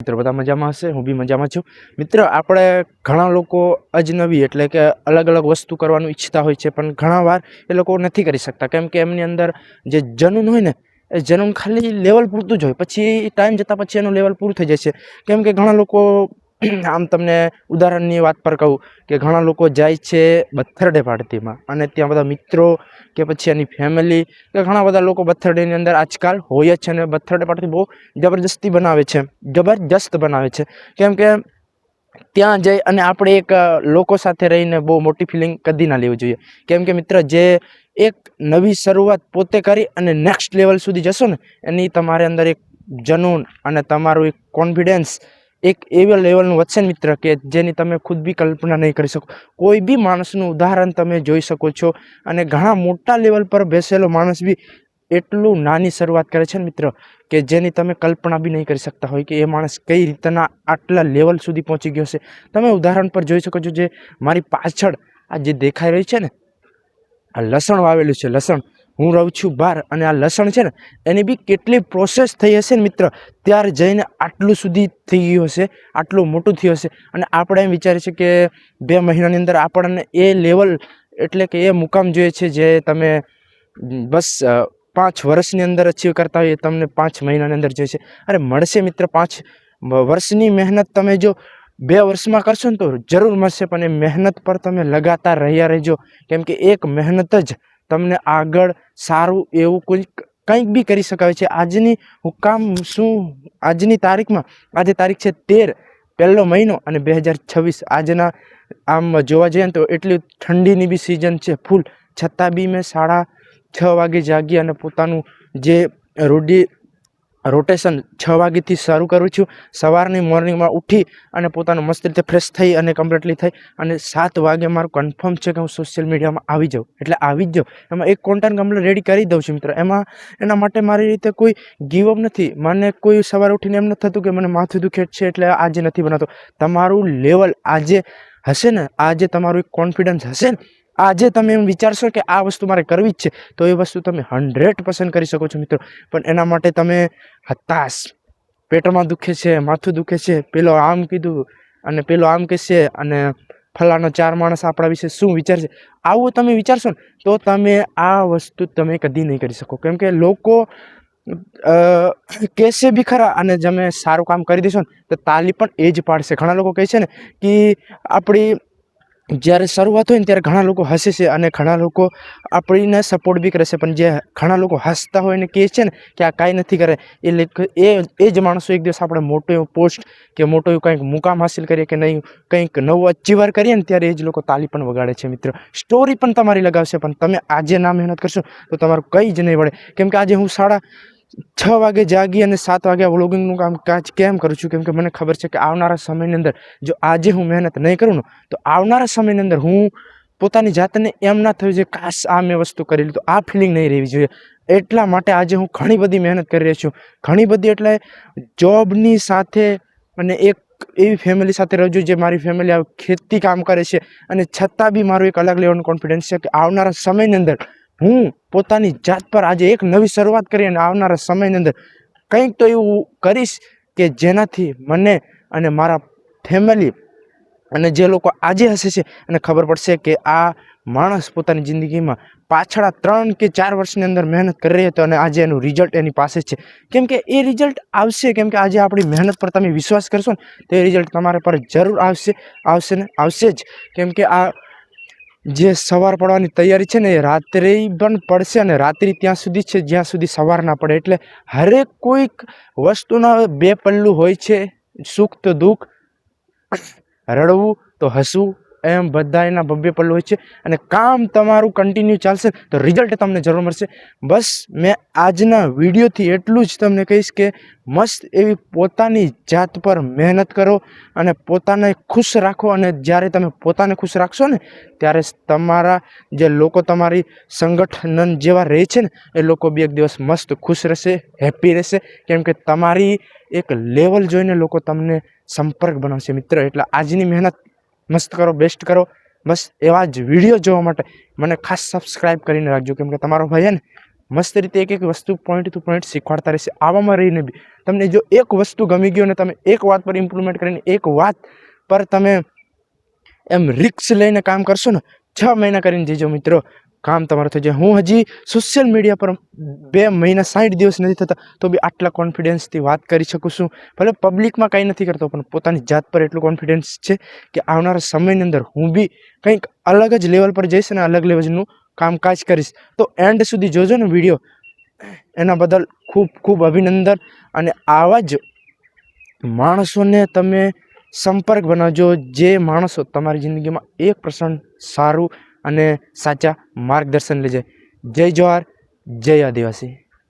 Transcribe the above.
મિત્રો, બધા મજામાં હશે? હું બી મજામાં છું. મિત્ર, આપણે ઘણા લોકો અજનબી એટલે કે અલગ અલગ વસ્તુ કરવાનું ઈચ્છતા હોય છે, પણ ઘણા વાર એ લોકો નથી કરી શકતા. કેમ કે એમની અંદર જે જનૂન હોય ને, એ જનૂન ખાલી લેવલ પૂરતું જ હોય. પછી ટાઈમ જતાં પછી એનું લેવલ પૂરું થઈ જાય છે. કેમ કે ઘણા લોકો આમ તમને ઉદાહરણની વાત પર કહું કે ઘણા લોકો જાય છે બથ્થરડે પાર્ટીમાં અને ત્યાં બધા મિત્રો કે પછી એની ફેમિલી કે ઘણા બધા લોકો બથરડેની અંદર આજકાલ હોય જ છે અને બથરડે પાર્ટી બહુ જબરજસ્તી બનાવે છે, જબરજસ્ત બનાવે છે. કેમ કે ત્યાં જઈ અને આપણે એક લોકો સાથે રહીને બહુ મોટી ફિલિંગ કદી ના લેવી જોઈએ. કેમ કે મિત્ર, જે એક નવી શરૂઆત પોતે કરી અને નેક્સ્ટ લેવલ સુધી જશો ને, એની તમારે અંદર એક જનૂન અને તમારું એક કોન્ફિડન્સ એક એવા લેવલનું વધશે મિત્ર કે જેની તમે ખુદ બી કલ્પના નહીં કરી શકો. કોઈ બી માણસનું ઉદાહરણ તમે જોઈ શકો છો અને ઘણા મોટા લેવલ પર બેસેલો માણસ બી એટલું નાની શરૂઆત કરે છે ને મિત્ર કે જેની તમે કલ્પના બી નહીં કરી શકતા હોય કે એ માણસ કઈ રીતના આટલા લેવલ સુધી પહોંચી ગયો છે તમે ઉદાહરણ પર જોઈ શકો છો જે મારી પાછળ આ જે દેખાઈ રહી છે ને, આ લસણ વાવેલું છે, લસણ. હું રહું છું બહાર અને આ લસણ છે ને, એની બી કેટલી પ્રોસેસ થઈ હશે ને મિત્ર? ત્યારે જઈને આટલું સુધી થઈ ગયું હશે, આટલું મોટું થયું હશે. અને આપણે એમ વિચારીએ છીએ કે બે મહિનાની અંદર આપણને એ લેવલ એટલે કે એ મુકામ જોઈએ છે જે તમે બસ પાંચ વર્ષની અંદર અચીવ કરતા હોય એ તમને પાંચ મહિનાની અંદર જોઈએ છે. અરે, મળશે મિત્ર પાંચ વર્ષની મહેનત તમે જો બે વર્ષમાં કરશો ને તો જરૂર મળશે, પણ એ મહેનત પર તમે લગાતાર રહ્યા રહેજો. કેમ કે એક મહેનત જ તમને આગળ સારું એવું કોઈ કંઈક બી કરી શકાય છે. આજની હુકામ શું? આજની તારીખમાં, આજે તારીખ છે તેર, પહેલો મહિનો અને બે હજાર છવ્વીસ. આજના આમ જોવા જઈએ ને તો એટલી ઠંડીની બી સિઝન છે ફૂલ છતાં બી મેં સાડા છ વાગે જાગી અને પોતાનું જે રૂડી રોટેશન છ વાગ્યાથી શરૂ કરું છું. સવારની મોર્નિંગમાં ઉઠી અને પોતાનું મસ્ત રીતે ફ્રેશ થઈ અને કમ્પ્લીટલી થઈ અને સાત વાગે મારું કન્ફર્મ છે કે હું સોશિયલ મીડિયામાં આવી જાઉં. એટલે આવી જ જાઉં. એમાં એક કોન્ટેન્ટ કમ્પ્લીટ રેડી કરી દઉં છું મિત્રો. એમાં એના માટે મારી રીતે કોઈ ગીવ અપ નથી. મને કોઈ સવારે ઉઠીને એમ નથી થતું કે મને માથું દુખે છે એટલે આજે નથી બનાવતો. તમારું લેવલ આજે હશે ને? આજે તમારું એક કોન્ફિડન્સ હશે ને? આજે તમે એમ વિચારશો કે આ વસ્તુ મારે કરવી જ છે, તો એ વસ્તુ તમે હંડ્રેડ પર્સન્ટ કરી શકો છો મિત્રો. પણ એના માટે તમે હતાશ. પેટમાં દુખે છે, માથું દુખે છે, પેલો આમ કીધું અને પેલો આમ કહેશે અને ફલાનો ચાર માણસ આપણા વિશે શું વિચારશે? આવું તમે વિચારશો ને, તો તમે આ વસ્તુ તમે કદી નહીં કરી શકો. કેમ કે લોકો કહેશે બી ખરા અને તમે સારું કામ કરી દેશો ને, તો તાલી પણ એ જ પાડશે. ઘણા લોકો કહે છે ને કે આપણી જ્યારે શરૂઆત હોય ને ત્યારે ઘણા લોકો હસે છે અને ઘણા લોકો આપણીને સપોર્ટ બી કરે છે. પણ જે ઘણા લોકો હસતા હોય ને કહે છે ને કે આ કાંઈ નથી કરે, એ એ એ જ માણસો એક દિવસ આપણે મોટો એવો પોસ્ટ કે મોટો એવું કંઈક મુકામ હાસિલ કરીએ કે નહીં, કંઈક નવું અચીવર કરીએ ને ત્યારે એ જ લોકો તાલી પણ વગાડે છે મિત્ર. સ્ટોરી પણ તમારી લગાવશે, પણ તમે આજે ના મહેનત કરશો તો તમારું કંઈ જ નહીં વળે. કેમ કે આજે હું સાડા છ વાગે જાગી અને સાત વાગે વ્લોગિંગનું કામ કાચ કેમ કરું છું? કેમ કે મને ખબર છે કે આવનારા સમયની અંદર જો આજે હું મહેનત નહીં કરું ને, તો આવનારા સમયની અંદર હું પોતાની જાતને એમ ના થયું છે કાશ આ મેં વસ્તુ કરેલી તો આ ફિલિંગ નહીં રહેવી જોઈએ. એટલા માટે આજે હું ઘણી બધી મહેનત કરી રહ્યો છું. ઘણી બધી એટલે જોબની સાથે અને એક એવી ફેમિલી સાથે રજૂ જે મારી ફેમિલી ખેતી કામ કરે છે અને છતાં બી મારું એક અલગ લેવલનું કોન્ફિડન્સ છે કે આવનારા સમયની અંદર હું પોતાની જાત પર આજે એક નવી શરૂઆત કરી અને આવનારા સમયની અંદર કંઈક તો એવું કરીશ કે જેનાથી મને અને મારા ફેમિલી અને જે લોકો આજે હશે છે અને ખબર પડશે કે આ માણસ પોતાની જિંદગીમાં પાછળના ત્રણ કે ચાર વર્ષની અંદર મહેનત કરી રહ્યો હતો અને આજે એનું રિઝલ્ટ એની પાસે છે. કેમ કે એ રિઝલ્ટ આવશે, કેમ કે આજે આપણી મહેનત પર તમે વિશ્વાસ કરશો ને, તો એ રિઝલ્ટ તમારા પર જરૂર આવશે આવશે ને, આવશે જ. કેમ કે આ જે સવાર પડવાની તૈયારી છે ને એ રાત્રે પણ પડશે અને રાત્રિ ત્યાં સુધી છે, જ્યાં સુધી સવાર ના પડે. એટલે હરેક કોઈક વસ્તુના બે પલ્લું હોય છે, સુખ તો દુઃખ, રડવું તો હસવું એમ બધા એના ભવ્ય પલ્લુ હોય છે. અને કામ તમારું કન્ટિન્યુ ચાલશે તો રિઝલ્ટ તમને જરૂર મળશે. બસ મેં આજના વિડીયોથી એટલું જ તમને કહીશ કે મસ્ત એવી પોતાની જાત પર મહેનત કરો અને પોતાને ખુશ રાખો. અને જ્યારે તમે પોતાને ખુશ રાખશો ને, ત્યારે તમારા જે લોકો તમારી સંગઠન જેવા રહે છે ને, એ લોકો બી એક દિવસ મસ્ત ખુશ રહેશે હેપી રહેશે. કેમ કે તમારી એક લેવલ જોઈને લોકો તમને સંપર્ક બનાવશે મિત્ર. એટલે આજની મહેનત મસ્ત કરો બેસ્ટ કરો. બસ એવા જ વીડિયો જોવા માટે મને ખાસ સબસ્ક્રાઈબ કરીને રાખજો. કેમ કે તમારો ભાઈ ને મસ્ત રીતે એક એક વસ્તુ પોઈન્ટ ટુ પોઈન્ટ શીખવાડતા રહેશે. આવામાં રહીને બી. તમને જો એક વસ્તુ ગમી ગયો ને તમે એક વાત પર ઇમ્પ્લિમેન્ટ કરીને એક વાત પર તમે એમ રિક્સ લઈને કામ કરશો ને, છ મહિના કરીને જજો મિત્રો. કામ તમારું થઈ જાય. હું હજી સોશિયલ મીડિયા પર બે મહિના સાઠ દિવસ નથી થતા, તો બી આટલા કોન્ફિડન્સથી વાત કરી શકું છું. ભલે પબ્લિકમાં કંઈ નથી કરતો, પણ પોતાની જાત પર એટલું કોન્ફિડન્સ છે કે આવનારા સમયની અંદર હું બી કંઈક અલગ જ લેવલ પર જઈશ અને અલગ લેવલનું કામકાજ કરીશ. તો એન્ડ સુધી જોજો ને વીડિયો એના બદલ ખૂબ ખૂબ અભિનંદન અને આવા જ માણસોને તમે સંપર્ક બનાવજો, જે માણસો તમારી જિંદગીમાં એક પર્સન્ટ સારું અને સાચા માર્ગદર્શન લેજે. જય જવાહર જય આદિવાસી.